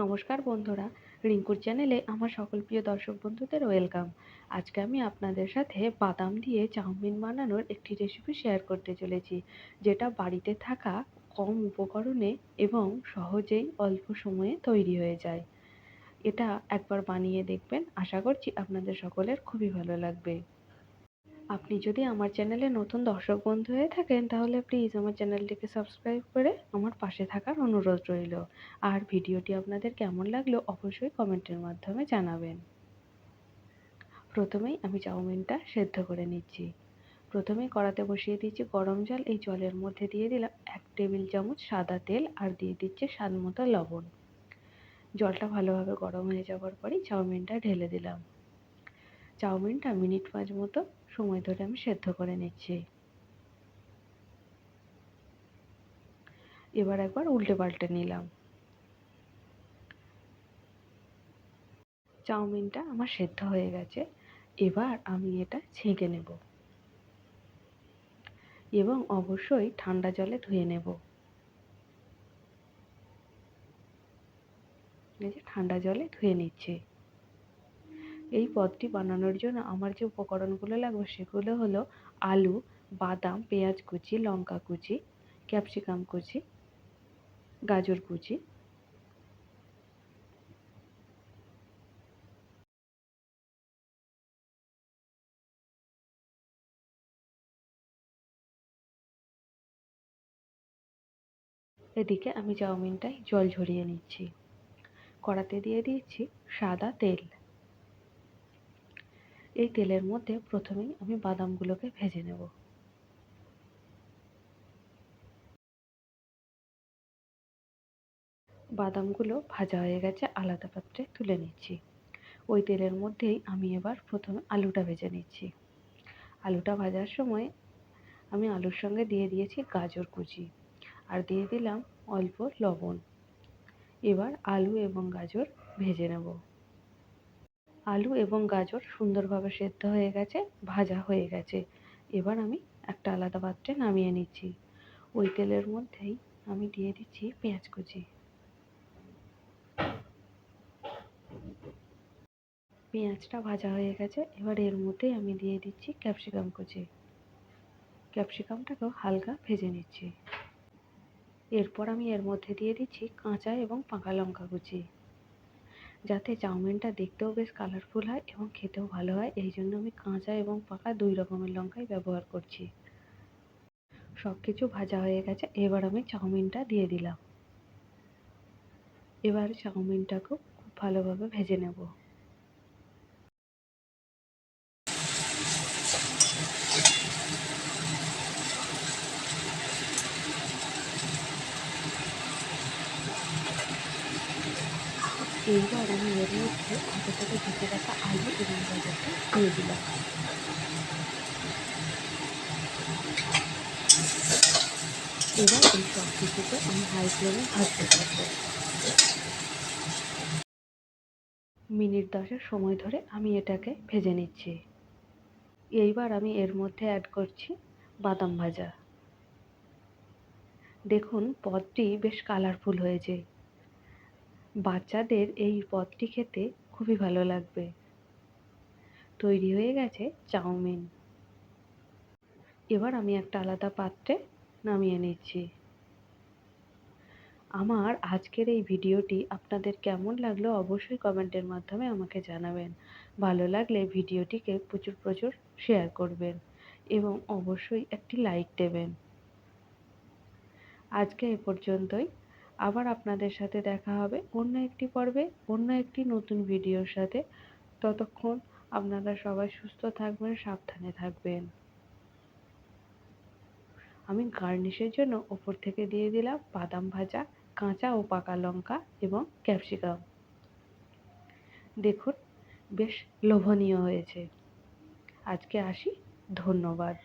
নমস্কার বন্ধুরা, রিঙ্কুর চ্যানেলে আমার সকল প্রিয় দর্শক বন্ধুদের ওয়েলকাম। আজকে আমি আপনাদের সাথে বাদাম দিয়ে চাউমিন বানানোর একটি রেসিপি শেয়ার করতে চলেছি, যেটা বাড়িতে থাকা কম উপকরণে এবং সহজেই অল্প সময়ে তৈরি হয়ে যায়। এটা একবার বানিয়ে দেখবেন, আশা করছি আপনাদের সকলের খুবই ভালো লাগবে। আপনি যদি আমার চ্যানেলে নতুন দর্শক বন্ধু হয়ে থাকেন, তাহলে প্লিজ আমার চ্যানেলটিকে সাবস্ক্রাইব করে আমার পাশে থাকার অনুরোধ রইল। আর ভিডিওটি আপনাদের কেমন লাগল অবশ্যই কমেন্টের মাধ্যমে জানাবেন। প্রথমেই আমি চাউমিনটা সেদ্ধ করে নিচ্ছি। প্রথমে কড়াতে বসিয়ে দিচ্ছি গরম জল। এই জলের মধ্যে দিয়ে দিলাম এক টেবিল চামচ সাদা তেল আর দিয়ে দিচ্ছি স্বাদ মতো লবণ। জলটা ভালোভাবে গরম হয়ে যাওয়ার পরেই চাউমিনটা ঢেলে দিলাম। চাউমিনটা মিনিট পাঁচ মতো সময় ধরে আমি সেদ্ধ করে নিচ্ছি। এবার একবার উল্টে পাল্টে নিলাম। চাউমিনটা আমার সেদ্ধ হয়ে গেছে। এবার আমি এটা ছেঁকে নেব। এবং অবশ্যই ঠান্ডা জলে ধুয়ে নেব। ঠান্ডা জলে ধুয়ে নিচ্ছি। এই পদটি বানানোর জন্য আমার যে উপকরণগুলো লাগবে সেগুলো হলো আলু, বাদাম, পেঁয়াজ কুচি, লঙ্কা কুচি, ক্যাপসিকাম কুচি, গাজর কুচি। এদিকে আমি চাউমিনটায় জল ঝরিয়ে নিচ্ছি। কড়াতে দিয়ে দিয়েছি সাদা তেল। এই তেলের মধ্যে প্রথমেই আমি বাদামগুলোকে ভেজে নেব। বাদামগুলো ভাজা হয়ে গেছে, আলাদা পাত্রে তুলে নিচ্ছি। ওই তেলের মধ্যেই আমি এবার প্রথমে আলুটা ভেজে নিচ্ছি। আলুটা ভাজার সময় আমি আলুর সঙ্গে দিয়ে দিয়েছি গাজর কুচি আর দিয়ে দিলাম অল্প লবণ। এবার আলু এবং গাজর ভেজে নেব। আলু এবং গাজর সুন্দরভাবে সেদ্ধ হয়ে গেছে, ভাজা হয়ে গেছে। এবার আমি একটা আলাদা পাত্রে নামিয়ে নিচ্ছি। ওই তেলের মধ্যেই আমি দিয়ে দিচ্ছি পেঁয়াজ কুচি। পেঁয়াজটা ভাজা হয়ে গেছে, এবার এর মধ্যেই আমি দিয়ে দিচ্ছি ক্যাপসিকাম কুচি। ক্যাপসিকামটাকেও হালকা ভেজে নিচ্ছি। এরপর আমি এর মধ্যে দিয়ে দিচ্ছি কাঁচা এবং পাকা লঙ্কা কুচি। যাতে চাউমিনটা দেখতেও বেশ কালারফুল হয় এবং খেতেও ভালো হয়। এই জন্য আমি কাঁচা এবং পাকা দুই রকমের লঙ্কাই ব্যবহার করছি। সব কিছু ভাজা হয়ে গেছে। এবার আমি চাউমিনটা দিয়ে দিলাম। এবার চাউমিনটাকেও খুব ভালোভাবে ভেজে নেব। এইবার আমি এর মধ্যে আগে থেকে ভেজে রাখা আলু এবং গাজরটা দিয়ে দিলাম। এবার এই সব কিছুকে আমি হাই ফ্লেমে ভাজতে থাকব। মিনিট দশের সময় ধরে আমি এটাকে ভেজে নিচ্ছি। এইবার আমি এর মধ্যে অ্যাড করছি বাদাম ভাজা। দেখুন, পদটি বেশ কালারফুল হয়েছে। বাচ্চাদের এই পদটি খেতে খুবই ভালো লাগবে। তৈরি হয়ে গেছে চাউমিন। এবার আমি একটা আলাদা পাত্রে নামিয়ে নিচ্ছি। আমার আজকের এই ভিডিওটি আপনাদের কেমন লাগল অবশ্যই কমেন্টের মাধ্যমে আমাকে জানাবেন। ভালো লাগলে ভিডিওটিকে প্রচুর প্রচুর শেয়ার করবেন এবং অবশ্যই একটি লাইক দেবেন। আজকে এ পর্যন্তই। আবার আপনাদের সাথে দেখা হবে অন্য একটি পর্বে, অন্য একটি নতুন ভিডিওর সাথে। ততক্ষণ আপনারা সবাই সুস্থ থাকবেন, সাবধানে থাকবেন। আমি গার্নিশের জন্য ওপর থেকে দিয়ে দিলাম বাদাম ভাজা, কাঁচা ও পাকা লঙ্কা এবং ক্যাপসিকাম। দেখুন, বেশ লোভনীয় হয়েছে। আজকে আসি, ধন্যবাদ।